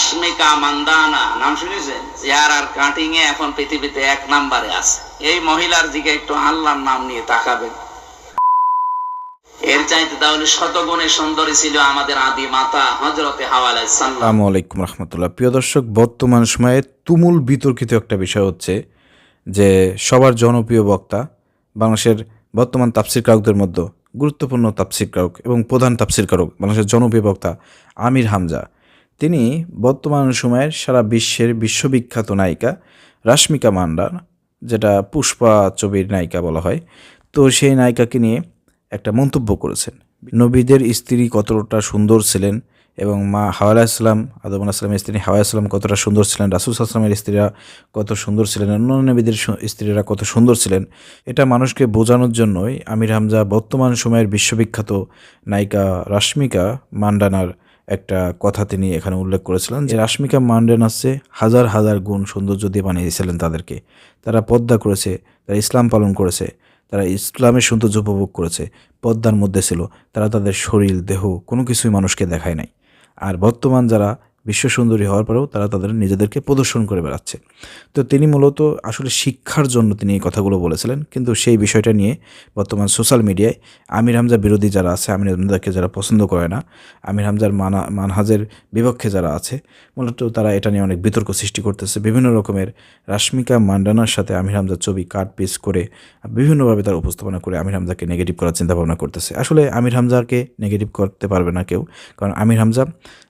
রাশমিকা মান্দানা, নাম শুনেছেন? আর কাটিং এ এখন পৃথিবীতে এক নাম্বারে আছে। এই মহিলার দিকে একটু আল্লাহর নাম নিয়ে তাকাবেন। এর চাইতে তাহলে শতগুণে সুন্দরী ছিল আমাদের আদি মাতা হজরতে আলাইকুম রহমতুল্লাহ। প্রিয় দর্শক, বর্তমান সময়ে তুমুল বিতর্কিত একটা বিষয় হচ্ছে যে সবার জনপ্রিয় বক্তা বাংলাদেশের বর্তমান তাপসির কারকদের মধ্যে গুরুত্বপূর্ণ তাফসির কারক এবং প্রধান তাফসির কারক বাংলাদেশের জনপ্রিয় বক্তা আমির হামজা। তিনি বর্তমান সময়ের সারা বিশ্বের বিশ্ববিখ্যাত নায়িকা রাশ্মিকা মান্ডা যেটা পুষ্পা ছবির নায়িকা বলা হয়, তো সেই নায়িকাকে নিয়ে একটা মন্তব্য করেছেন। নবীদের স্ত্রী কতটা সুন্দর ছিলেন এবং মা হাওয়া ইসলাম, আদম আসলামের স্ত্রী হাওয়া ইসলাম কতটা সুন্দর ছিলেন, রাসুল আসলামের স্ত্রীরা কত সুন্দর ছিলেন অন্য নবীদের স্ত্রীরা কত সুন্দর ছিলেন, এটা মানুষকে বোঝানোর জন্যই আমির হামজা বর্তমান সময়ের বিশ্ববিখ্যাত নায়িকা রাশ্মিকা মান্ডানার একটা কথা তিনি এখানে উল্লেখ করেছিলেন যে রাশ্মিকা মান্ডেন আছে হাজার হাজার গুণ সৌন্দর্য দিয়ে বানিয়েছিলেন তাদেরকে। তারা পদ্মা করেছে, তারা ইসলাম পালন করেছে, তারা ইসলামের সৌন্দর্য উপভোগ করেছে, পদ্মার মধ্যে ছিল, তারা তাদের শরীর, দেহ কোনো কিছুই মানুষকে দেখায় নাই। আর বর্তমান যারা বিশ্ব সুন্দরী হওয়ার পরেও তারা তাদের নিজেদেরকে প্রদর্শন করে বেড়াচ্ছে। তো তিনি মূলত আসলে শিক্ষার জন্য তিনি এই কথাগুলো বলেছিলেন। কিন্তু সেই বিষয়টা নিয়ে বর্তমান সোশ্যাল মিডিয়ায় আমির হামজা বিরোধী যারা আছে, আমির হামজাকে যারা পছন্দ করে না, আমির হামজার মানা, মানহাজের বিপক্ষে যারা আছে, মূলত তারা এটা নিয়ে অনেক বিতর্ক সৃষ্টি করতেছে। বিভিন্ন রকমের রাশ্মিকা মান্ডানার সাথে আমির হামজার ছবি কাট পিস করে, বিভিন্নভাবে তার উপস্থাপনা করে আমির হামজাকে নেগেটিভ করার চিন্তা ভাবনা করতেছে। আসলে আমির হামজাকে নেগেটিভ করতে পারবে না কেউ। কারণ আমির হামজা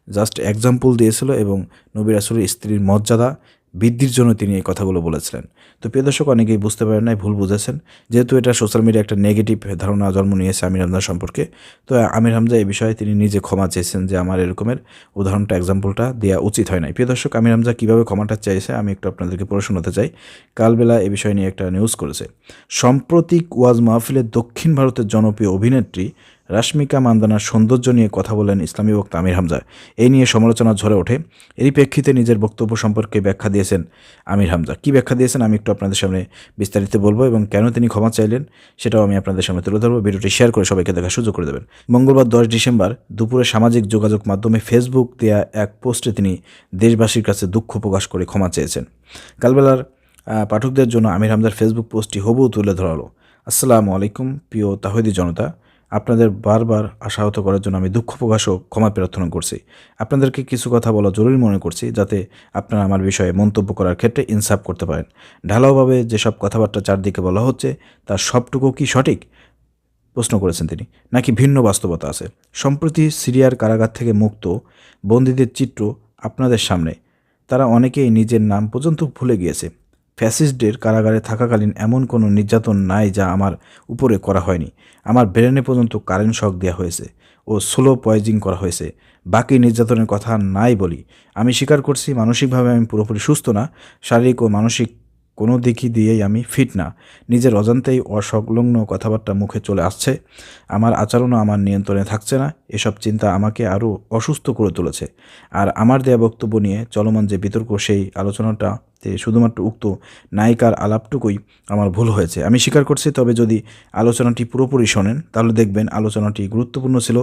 জাস্ট এক্সাম্পল দিয়েছিল এবং নবী রাসুলের স্ত্রীর মর্যাদা বৃদ্ধির জন্য তিনি এই কথাগুলো বলেছিলেন। তো প্রিয় দর্শক, অনেকেই বুঝতে পারেন নাই, ভুল বুঝেছেন। যেহেতু এটা সোশ্যাল মিডিয়া একটা নেগেটিভ ধারণা জন্ম নিয়েছে আমির হামজা সম্পর্কে, তো আমির হামজা এই বিষয়ে তিনি নিজে ক্ষমা চেয়েছেন যে আমার এরকমের উদাহরণটা এক্সাম্পলটা দেওয়া উচিত হয় নাই। প্রিয় দর্শক, আমির হামজা কীভাবে ক্ষমাটা চাইছে, আমি একটু আপনাদেরকে পড়ে শোনাতে চাই। কালবেলা এই বিষয় নিয়ে একটা নিউজ করেছে। সাম্প্রতিক ওয়াজ মাহফিলের দক্ষিণ ভারতের জনপ্রিয় অভিনেত্রী রাশ্মিকা মান্দানার সৌন্দর্য নিয়ে কথা বলেন ইসলামী বক্তা আমির হামজা। এই নিয়ে সমালোচনা ঝরে ওঠে। এরই প্রেক্ষিতে নিজের বক্তব্য সম্পর্কে ব্যাখ্যা দিয়েছেন আমির হামজা। কী ব্যাখ্যা দিয়েছেন আমি একটু আপনাদের সামনে বিস্তারিত বলব এবং কেন তিনি ক্ষমা চাইলেন সেটাও আমি আপনাদের সামনে তুলে ধরবো। ভিডিওটি শেয়ার করে সবাইকে দেখার সুযোগ করে দেবেন। মঙ্গলবার দশ ডিসেম্বর দুপুরে সামাজিক যোগাযোগ মাধ্যমে ফেসবুক দেয়া এক পোস্টে তিনি দেশবাসীর কাছে দুঃখ প্রকাশ করে ক্ষমা চেয়েছেন। কালবেলার পাঠকদের জন্য আমির হামজার ফেসবুক পোস্টটি হবু তুলে ধরালো আসসালামু আলাইকুম, প্রিয় তাহিদি জনতা। আপনাদের বারবার আশাহত করার জন্য আমি দুঃখ প্রকাশ ও ক্ষমা প্রার্থনা করছি। আপনাদেরকে কিছু কথা বলা জরুরি মনে করছি, যাতে আপনারা আমার বিষয়ে মন্তব্য করার ক্ষেত্রে ইনসাফ করতে পারেন। ঢালাওভাবে যেসব কথাবার্তা চারদিকে বলা হচ্ছে, তার সবটুকু কি সঠিক? প্রশ্ন করেছেন তিনি। নাকি ভিন্ন বাস্তবতা আছে? সম্প্রতি সিরিয়ার কারাগার থেকে মুক্ত বন্দীদের চিত্র আপনাদের সামনে। তারা অনেকেই নিজের নাম পর্যন্ত ভুলে গিয়েছে। ফ্যাসিস্টদের কারাগারে থাকাকালীন এমন কোনো নির্যাতন নাই যা আমার উপরে করা হয়নি। আমার ব্রেনে পর্যন্ত কারেন্ট শক দেওয়া হয়েছে ও স্লো পয়জিং করা হয়েছে। বাকি নির্যাতনের কথা নাই বলি। আমি স্বীকার করছি, মানসিকভাবে আমি পুরোপুরি সুস্থ না। শারীরিক ও মানসিক কোনো দিকই দিয়েই আমি ফিট না। নিজের অজান্তেই অসংলগ্ন কথাবার্তা মুখে চলে আসছে। আমার আচরণও আমার নিয়ন্ত্রণে থাকছে না। এসব চিন্তা আমাকে আরও অসুস্থ করে তুলেছে। আর আমার দেয়া বক্তব্য নিয়ে চলমান যে বিতর্ক, সেই আলোচনাটা তে শুধুমাত্র উক্ত নায়িকার আলাপটুকুই আমার ভুল হয়েছে। আমি স্বীকার করছি, তবে যদি আলোচনাটি পুরোপুরি শোনেন, তাহলে দেখবেন আলোচনাটি গুরুত্বপূর্ণ ছিল।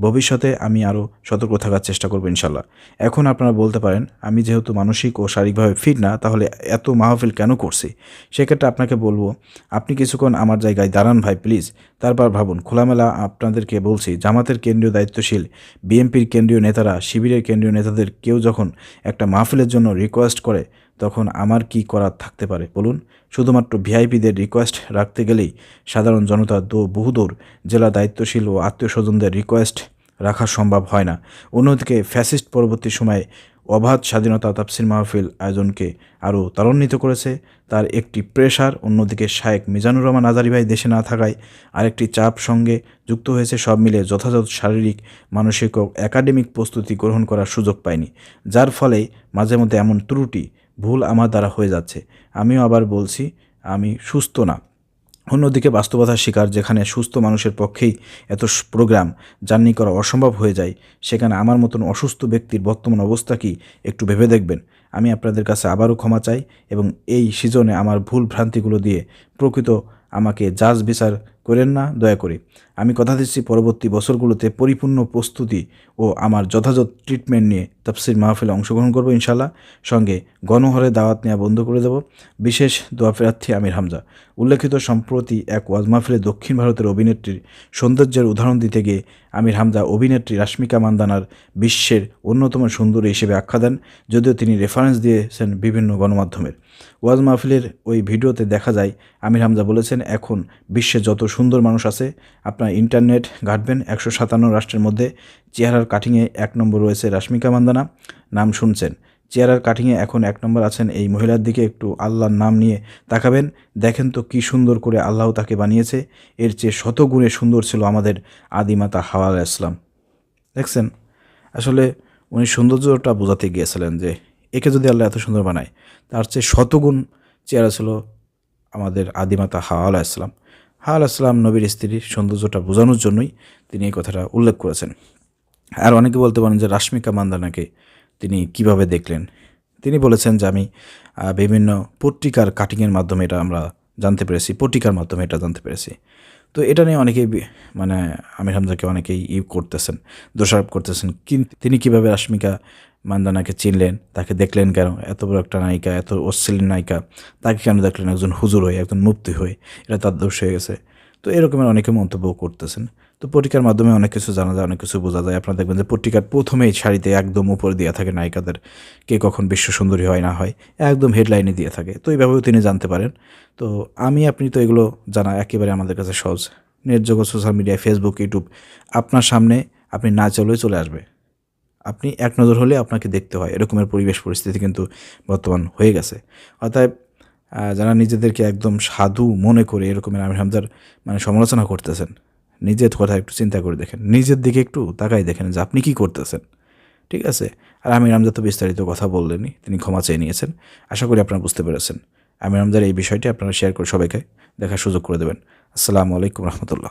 ভবিষ্যতে আমি আরও সতর্ক থাকার চেষ্টা করব ইনশাল্লাহ এখন আপনারা বলতে পারেন, আমি যেহেতু মানসিক ও শারীরিকভাবে ফিট না, তাহলে এত মাহফিল কেন করছি? সেক্ষেত্রে আপনাকে বলব, আপনি কিছুক্ষণ আমার জায়গায় দাঁড়ান ভাই, প্লিজ। তারপর ভাবুন, খোলামেলা আপনাদেরকে বলছি, জামাতের কেন্দ্রীয় দায়িত্বশীল, বিএনপির কেন্দ্রীয় নেতারা, শিবিরের কেন্দ্রীয় নেতাদের কেউ যখন একটা মাহফিলের জন্য রিকোয়েস্ট করে তখন আমার কি করার থাকতে পারে? বলুন। শুধুমাত্র ভিআইপিদের রিকোয়েস্ট রাখতে গেলেই সাধারণ জনতা দো বহুদূর জেলা দায়িত্বশীল ও আত্মীয় স্বজনদের রিকোয়েস্ট রাখা সম্ভব হয় না। অন্যদিকে ফ্যাসিস্ট পরবর্তী সময়ে অবাধ স্বাধীনতা তাফসির মাহফিল আয়োজনকে আরও ত্বরান্বিত করেছে। তার একটি প্রেশার অন্যদিকে শায়েক মিজানুর রহমান আজারি ভাই দেশে না থাকায় আরেকটি চাপ সঙ্গে যুক্ত হয়েছে। সব মিলে যথাযথ শারীরিক, মানসিক ও একাডেমিক প্রস্তুতি গ্রহণ করার সুযোগ পায়নি। যার ফলে মাঝে মধ্যে এমন ত্রুটি ভুল আমার দ্বারা হয়ে যাচ্ছে। আমিও আবার বলছি, আমি সুস্থ না। অন্যদিকে বাস্তবতার শিকার যেখানে সুস্থ মানুষের পক্ষেই এত প্রোগ্রাম জার্নি করা অসম্ভব হয়ে যায়, সেখানে আমার মতন অসুস্থ ব্যক্তির বর্তমান অবস্থা কি একটু ভেবে দেখবেন। আমি আপনাদের কাছে আবারও ক্ষমা চাই এবং এই সিজনে আমার ভুল ভ্রান্তিগুলো দিয়ে প্রকৃত আমাকে জাজ বিচার করেন না, দয়া করে। আমি কথা দিচ্ছি পরবর্তী বছরগুলোতে পরিপূর্ণ প্রস্তুতি ও আমার যথাযথ ট্রিটমেন্ট নিয়ে তাফসির মাহফিলে অংশগ্রহণ করব ইনশাল্লাহ সঙ্গে গণহরে দাওয়াত নেওয়া বন্ধ করে দেব। বিশেষ দোয়া প্রার্থী আমির হামজা। উল্লেখিত সম্প্রতি এক ওয়াজ মাহফিলে দক্ষিণ ভারতের অভিনেত্রীর সৌন্দর্যের উদাহরণ দিতে গিয়ে আমির হামজা অভিনেত্রী রাশ্মিকা মান্দানার বিশ্বের অন্যতম সুন্দরী হিসেবে আখ্যা দেন, যদিও তিনি রেফারেন্স দিয়েছেন বিভিন্ন গণমাধ্যমের। ওয়াজ মাহফিলের ওই ভিডিওতে দেখা যায়, আমির হামজা বলেছেন, এখন বিশ্বে যত সুন্দর মানুষ আছে। আপনার ইন্টারনেট ঘাটবেন একশো সাতান্ন রাষ্ট্রের মধ্যে। চেহারার কাটিংয়ে এক নম্বর রয়েছে রাশ্মিকা মান্দানা। নাম শুনছেন। চেহারার কাটিংয়ে এখন এক নম্বর আছেন এই মহিলার দিকে একটু আল্লাহর নাম নিয়ে তাকাবেন। দেখেন তো কি সুন্দর করে আল্লাহ তাকে বানিয়েছে। এর চেয়ে শত গুণে সুন্দর ছিল আমাদের আদিমাতা হাওয়া ইসলাম দেখছেন? আসলে উনি সৌন্দর্যটা বোঝাতে গিয়েছিলেন যে একে যদি আল্লাহ এত সুন্দর বানায়, তার চেয়ে শতগুণ চেহারা ছিল আমাদের আদিমাতা হাওয়া ইসলাম হাওয়া আলাহ ইসলাম নবীর স্ত্রীর সৌন্দর্যটা বোঝানোর জন্যই তিনি এই কথাটা উল্লেখ করেছেন। আর অনেকে বলতে পারেন যে রাশ্মিকা মান্দানাকে তিনি কীভাবে দেখলেন? তিনি বলেছেন যে আমি বিভিন্ন পত্রিকার কাটিংয়ের মাধ্যমে এটা আমরা জানতে পেরেছি, পত্রিকার মাধ্যমে এটা জানতে পেরেছি। তো এটা নিয়ে অনেকেই মানে আমির হামজাকে অনেকেই ই করতেছেন, দোষারোপ করতেছেন। কিন্তু তিনি কীভাবে রাশ্মিকা মান্দানাকে চিনলেন, তাকে দেখলেন কেন? এত বড় একটা নায়িকা, এত অশ্লীল নায়িকা, তাকে কেন দেখলেন? একজন হুজুর হয়ে, একজন মুক্তি হয়ে এটা তার দোষ হয়ে গেছে। তো এরকমের অনেকে মন্তব্য করতেছেন। তো পত্রিকার মাধ্যমে অনেক কিছু জানা যায়, অনেক কিছু বোঝা যায়। আপনারা দেখবেন যে পত্রিকার প্রথমেই শাড়িতে একদম উপরে দেওয়া থাকে নায়িকাদের, কে কখন বিশ্ব সুন্দরী হয় না হয়, একদম হেডলাইনে দিয়ে থাকে। তো এইভাবেও তিনি জানতে পারেন। তো আমি, আপনি তো এগুলো জানা একেবারে আমাদের কাছে সহজ। Net social media Facebook YouTube আপনার সামনে আপনি না চলেও চলে আসবে। আপনি এক নজর হলে আপনাকে দেখতে হয়। এরকমের পরিবেশ পরিস্থিতি কিন্তু বর্তমান হয়ে গেছে। অতএব যারা নিজেদেরকে একদম সাধু মনে করে এরকমের আমির হামজার মানে সমালোচনা করতেছেন, নিজের কথা একটু চিন্তা করে দেখেন। নিজের দিকে একটু তাকাই দেখেন যে আপনি কি করতেছেন। ঠিক আছে? আর আমির হামজা তো বিস্তারিত কথা বললেনি তিনি ক্ষমা চেয়ে নিয়েছেন। আশা করি আপনারা বুঝতে পেরেছেন। আমির হামজার এই বিষয়টি আপনারা শেয়ার করে সবাইকে দেখার সুযোগ করে দেবেন। আসসালামু আলাইকুম রহমতুল্লাহ।